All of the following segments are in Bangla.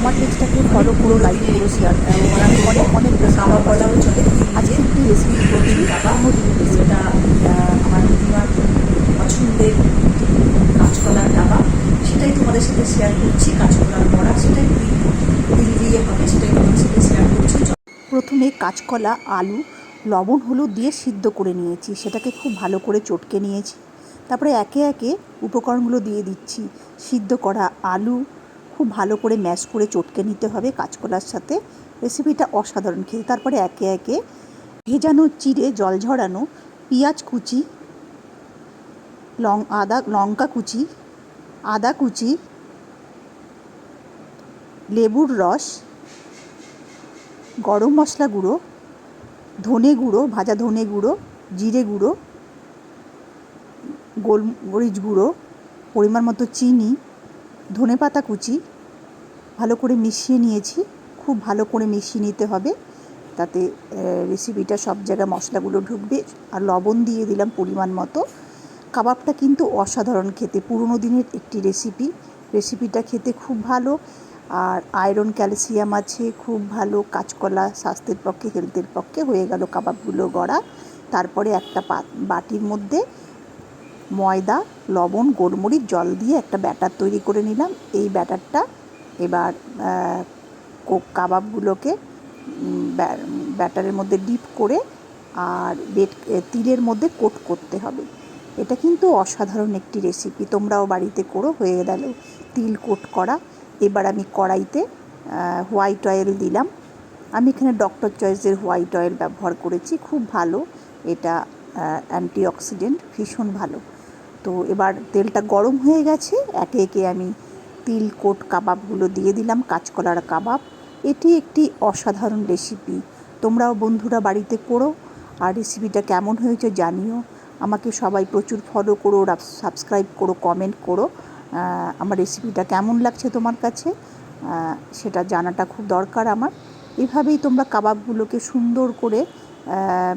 আমার পেজটাকে ফলো করো লাইক করো শেয়ার করো। আর আমি অনেক অনেক বলাও চলে আজকে একটি রেসিপি করছি। অন্যদিনের রেসিপি যেটা আমার দিদিমার পছন্দের কাঁচকলার ডাবা, সেটাই তোমাদের সাথে শেয়ার করছি। কাঁচকলার বড়া, সেটাই তিল দিয়ে হবে, সেটাই তোমাদের সাথে শেয়ার করছি। প্রথমে কাঁচকলা, আলু, লবণ, হলুদ দিয়ে সিদ্ধ করে নিয়েছি। সেটাকে খুব ভালো করে চটকে নিয়েছি। তারপরে একে একে উপকরণগুলো দিয়ে দিচ্ছি। সিদ্ধ করা আলু খুব ভালো করে ম্যাশ করে চটকে নিতে হবে কাঁচকলার সাথে। রেসিপিটা অসাধারণ খেতে। তারপরে একে একে ভেজানো চিড়ে, জল ঝরানো, পেঁয়াজ কুচি, লং আদা, লঙ্কা কুচি, আদা কুচি, লেবুর রস, গরম মশলা গুঁড়ো, ধনে গুঁড়ো, ভাজা ধনে গুঁড়ো, জিরে গুঁড়ো, গোলমরিচ গুঁড়ো, পরিমাণ মতো চিনি ধনে পাতা কুচি, ভালো করে মিশিয়ে নিয়েছি, খুব ভালো করে মিশিয়ে নিতে হবে। তাতে রেসিপিটা সব জায়গায় মশলাগুলো ঢুকবে। আর লবণ দিয়ে দিলাম পরিমাণ মতো। কাবাবটা কিন্তু অসাধারণ খেতে, পুরনো দিনের একটি রেসিপি রেসিপিটা খেতে খুব ভালো। আর আয়রন ক্যালসিয়াম আছে, খুব ভালো। কাঁচকলা স্বাস্থ্যের পক্ষে হেলথের পক্ষে হয়ে গেল কাবাবগুলো গড়া। তারপরে একটা বাটির মধ্যে ময়দা, লবণ, গোলমরিচ, জল দিয়ে একটা ব্যাটার তৈরি করে নিলাম। এই ব্যাটারটা এবার কাবাবগুলোকে ব্যাটারের মধ্যে ডিপ করে আর বেট তিলের মধ্যে কোট করতে হবে। এটা কিন্তু অসাধারণ একটি রেসিপি, তোমরাও বাড়িতে করো, হয়ে গেল তিল কোট করা। এবার আমি কড়াইতে হোয়াইট অয়েল দিলাম। আমি এখানে ডক্টর চয়েসের হোয়াইট অয়েল ব্যবহার করেছি, খুব ভালো। এটা অ্যান্টিঅক্সিডেন্ট, ভীষণ ভালো। তো এবার তেলটা গরম হয়ে গেছে। একে একে আমি তিল, কোট, কাবাবগুলো দিয়ে দিলাম, কাঁচকলার কাবাব। এটি একটি অসাধারণ রেসিপি। তোমরাও বন্ধুরা বাড়িতে করো। আর রেসিপিটা কেমন হয়েছে জানিও। আমাকে সবাই প্রচুর ফলো করো সাবস্ক্রাইব করো কমেন্ট করো। আমার রেসিপিটা কেমন লাগছে তোমার কাছে? সেটা জানাটা খুব দরকার আমার। এভাবেই তোমরা কাবাবগুলোকে সুন্দর করে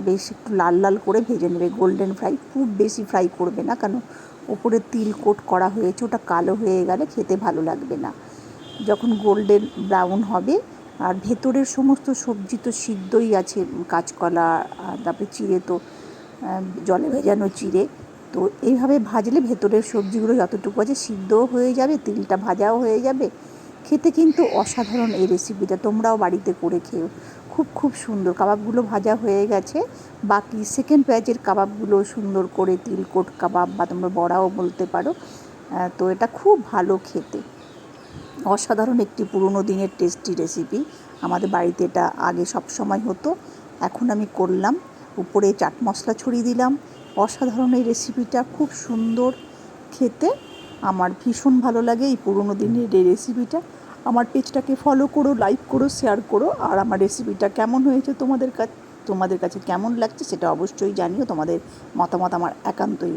বেশ একটু লাল লাল করে ভেজে নেবে। গোল্ডেন ফ্রাই খুব বেশি ফ্রাই করবে না, কারণ ওপরে তিল কোট করা হয়েছে, ওটা কালো হয়ে গেলে খেতে ভালো লাগবে না। যখন গোল্ডেন ব্রাউন হবে, আর ভেতরের সমস্ত সবজি তো সিদ্ধই আছে, কাঁচকলা তারপরে চিড়ে তো জলে ভেজানো চিড়ে, তো এইভাবে ভাজলে ভেতরের সবজিগুলো যতটুকু আছে সিদ্ধও হয়ে যাবে, তিলটা ভাজাও হয়ে যাবে খেতে কিন্তু অসাধারণ এই রেসিপিটা তোমরাও বাড়িতে করে খেও। খুব খুব সুন্দর। কাবাবগুলো ভাজা হয়ে গেছে। বাকি সেকেন্ড ব্যাচের কাবাবগুলো সুন্দর করে তিলকোট কাবাব বা তোমরা বড়াও বলতে পারো। তো এটা খুব ভালো খেতে। অসাধারণ একটি পুরনো দিনের টেস্টি রেসিপি আমাদের বাড়িতে এটা আগে সব সময় হতো। এখন আমি করলাম। উপরে চাট মশলা ছড়িয়ে দিলাম। অসাধারণ এই রেসিপিটা খুব সুন্দর খেতে। আমার ভীষণ ভালো লাগে এই পুরনো দিনের এই রেসিপিটা আমার পেজটাকে ফলো করো লাইক করো শেয়ার করো, আর আমার রেসিপিটা কেমন হয়েছে তোমাদের কাছে তোমাদের কাছে কেমন লাগছে সেটা অবশ্যই জানিও। তোমাদের মতামত আমার একান্তই